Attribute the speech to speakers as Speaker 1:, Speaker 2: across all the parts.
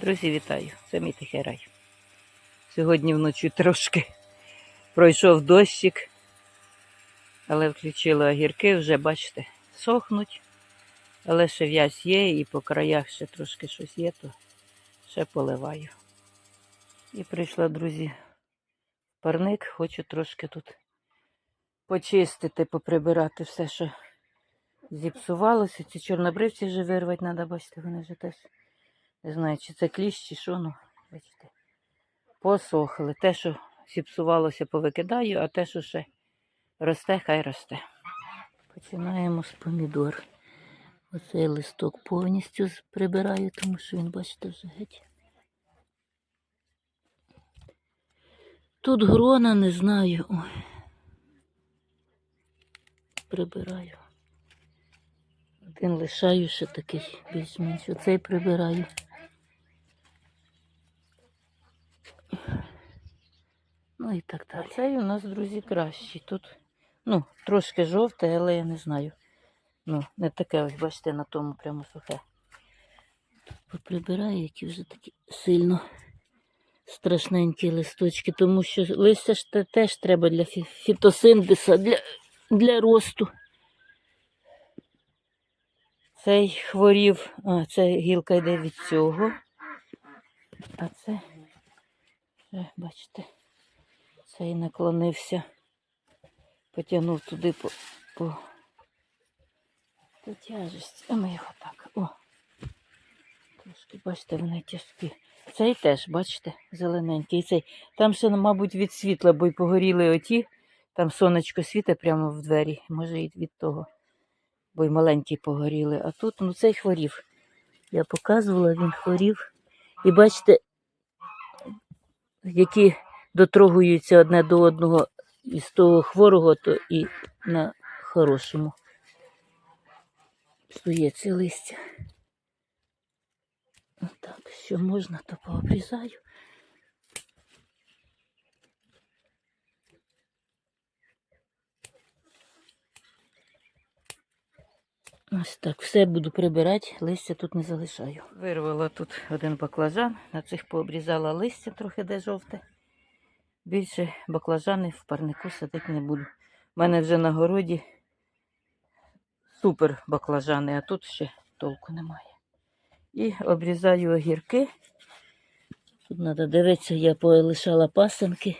Speaker 1: Друзі, вітаю! Це мій тихий рай. Сьогодні вночі трошки пройшов дощик, але включила огірки, вже, бачите, сохнуть. Але ще в'язь є і по краях ще трошки щось є, то ще поливаю. І прийшла, друзі, парник, хочу трошки тут почистити, поприбирати все, що зіпсувалося. Ці чорнобривці вже вирвати треба, бачите, вони вже теж. Не знаю, чи це кліщ, чи що, ну, бачите. Посохли. Те, що зіпсувалося, повикидаю, а те, що ще росте, хай росте. Починаємо з помідор. Оцей листок повністю прибираю, тому що він, бачите, вже геть. Тут грона не знаю. Ой. Прибираю. Один лишаю ще такий більш-менш. Оцей прибираю. Ну і так далі. Цей у нас, друзі, кращий. Тут, ну, трошки жовте, але я не знаю. Ну, не таке, ось бачите, на тому прямо сухе. Тут поприбираю, які вже такі сильно страшненькі листочки, тому що листя ж те- теж треба для фі- фітосинтезу, для, для росту. Цей хворів, а, це гілка йде від цього. А це, бачите, цей наклонився, потягнув туди по, по, по тяжесті. А ми його так. О. Трошки, бачите, вони тяжкі. Цей теж, бачите, зелененький. Цей. Там ще, мабуть, від світла, бо й погоріли оті. Там сонечко світить прямо в двері. Може, і від того. Бо й маленькі погоріли. А тут, ну, цей хворів. Я показувала, він хворів. І бачите, які дотрогуються одне до одного із того хворого, то і на хорошому. Псується листя. Так, що можна, то пообрізаю. Ось так, все буду прибирати, листя тут не залишаю. Вирвала тут один баклажан, на цих пообрізала листя трохи де жовте. Більше баклажани в парнику садити не буду. У мене вже на городі супер баклажани, а тут ще толку немає. І обрізаю огірки. Тут треба дивитися, я полишала пасенки.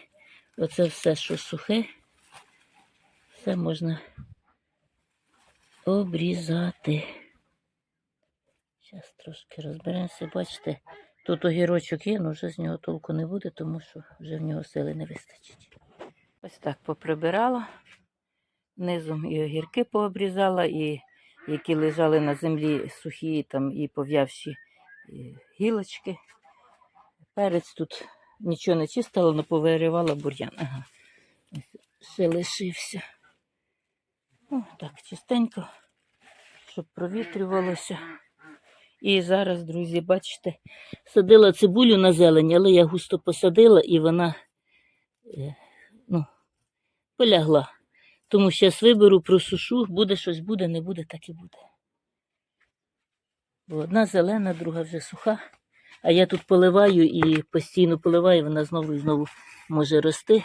Speaker 1: Оце все, що сухе, все можна обрізати. Зараз трошки розберемося. Бачите, тут огірочок є, але вже з нього толку не буде, тому що вже в нього сили не вистачить. Ось так поприбирала. Низом і огірки пообрізала, і які лежали на землі сухі там і пов'явші гілочки. Перець тут нічого не чистила, але повиривала бур'ян. Ага. Ще лишився. О, так, чистенько, щоб провітрювалося. І зараз, друзі, бачите, садила цибулю на зелень, але я густо посадила і вона е, ну, полягла. Тому зараз виберу, просушу, буде щось буде, не буде, так і буде. Бо одна зелена, друга вже суха. А я тут поливаю і постійно поливаю, вона знову і знову може рости.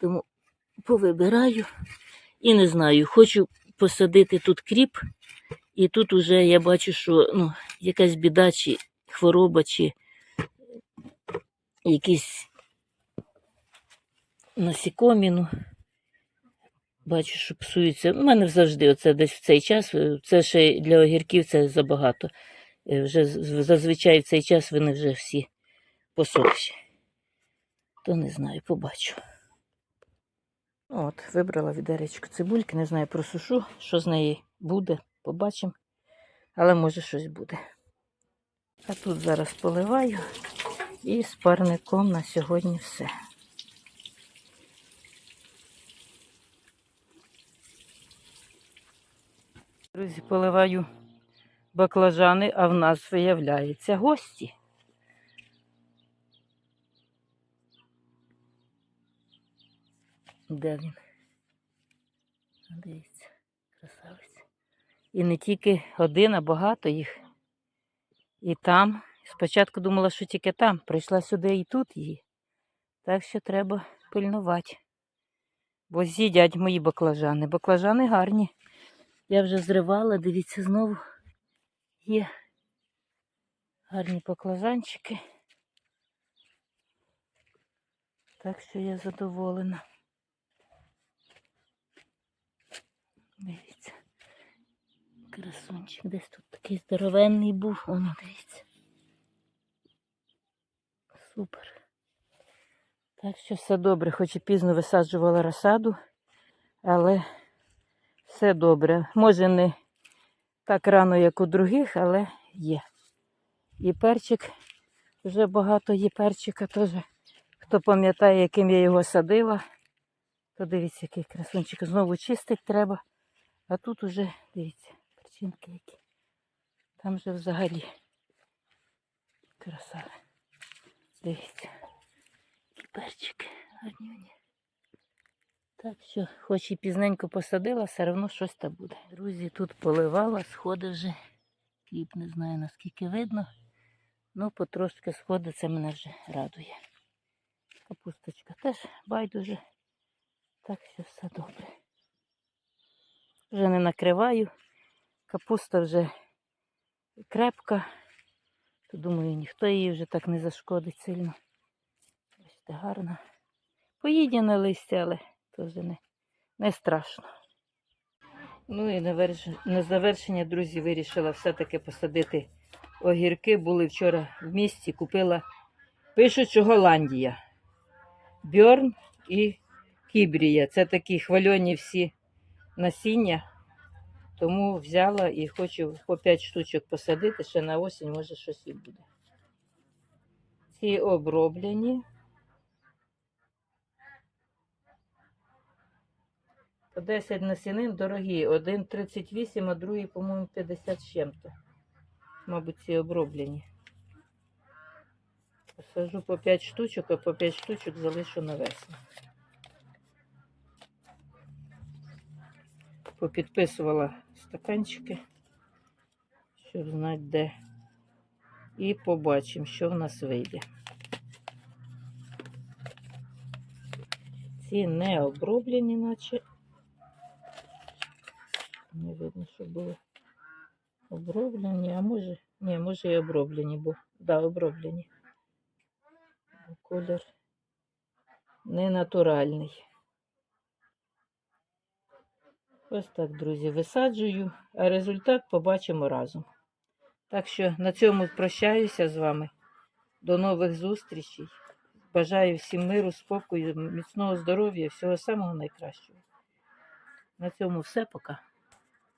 Speaker 1: Тому повибираю. І не знаю, хочу посадити тут кріп, і тут уже я бачу, що ну, якась біда, чи хвороба, чи якісь насікомі. Ну, бачу, що псуються. У мене завжди оце десь в цей час. е, Це ще для огірків це забагато. Е, Вже зазвичай в цей час вони вже всі посохші. То не знаю, побачу. От, вибрала відеречко цибульки, не знаю, просушу, що з неї буде, побачимо. Але може щось буде. А тут зараз поливаю і з парником на сьогодні все. Друзі, поливаю баклажани, а в нас виявляється гості. Де він? Дивіться, красавець. І не тільки один, а багато їх. І там Спочатку думала, що тільки там, прийшла сюди і тут її. Так що треба пильнувати. Бо з'їдять мої баклажани. Баклажани гарні. Я вже зривала, дивіться, знову є гарні баклажанчики. Так що я задоволена. Дивіться. Красунчик десь тут такий здоровенний був. Воно дивіться. Супер. Так що все добре, хоч і пізно висаджувала розсаду, але все добре. Може не так рано, як у других, але є. І перчик, вже багато є перчика теж. Хто пам'ятає, яким я його садила, то дивіться, який красунчик. Знову чистить треба. А тут уже, дивіться, перчинки які. Там же взагалі красаве. Дивіться. Які перчики гарні. Так що, хоч і пізненько посадила, все одно щось та буде. Друзі, тут поливала, сходи вже. Кліп не знаю наскільки видно. Ну, потрошки сходи, це мене вже радує. Капусточка теж байдуже. Так що все добре. Вже не накриваю. Капуста вже крепка. То думаю, ніхто її вже так не зашкодить сильно. Бачите, гарно. Поїдіне листя, але теж не, не страшно. Ну і на завершення, друзі, вирішила все-таки посадити огірки. Були вчора в місті, купила, пишуть, Голландія. Бьорн і Кібрія. Це такі хвальоні всі насіння. Тому взяла і хочу по 5 штучок посадити, ще на осінь, може щось і буде. Ці оброблені. По 10 насінин дорогі. Один 38, а другий, по-моєму, 50 з чим-то. Мабуть, ці оброблені. Посажу по 5 штучок, а по 5 штучок залишу на весну. Попідписувала стаканчики, щоб знати де. І побачимо, що в нас вийде. Ці не оброблені, наче. Не видно, що були оброблені, а може, ні, може і оброблені, бо да, оброблені. Колір не натуральний. Ось так, друзі, висаджую, а результат побачимо разом. Так що на цьому прощаюся з вами. До нових зустрічей. Бажаю всім миру, спокою, міцного здоров'я, всього самого найкращого. На цьому все, пока.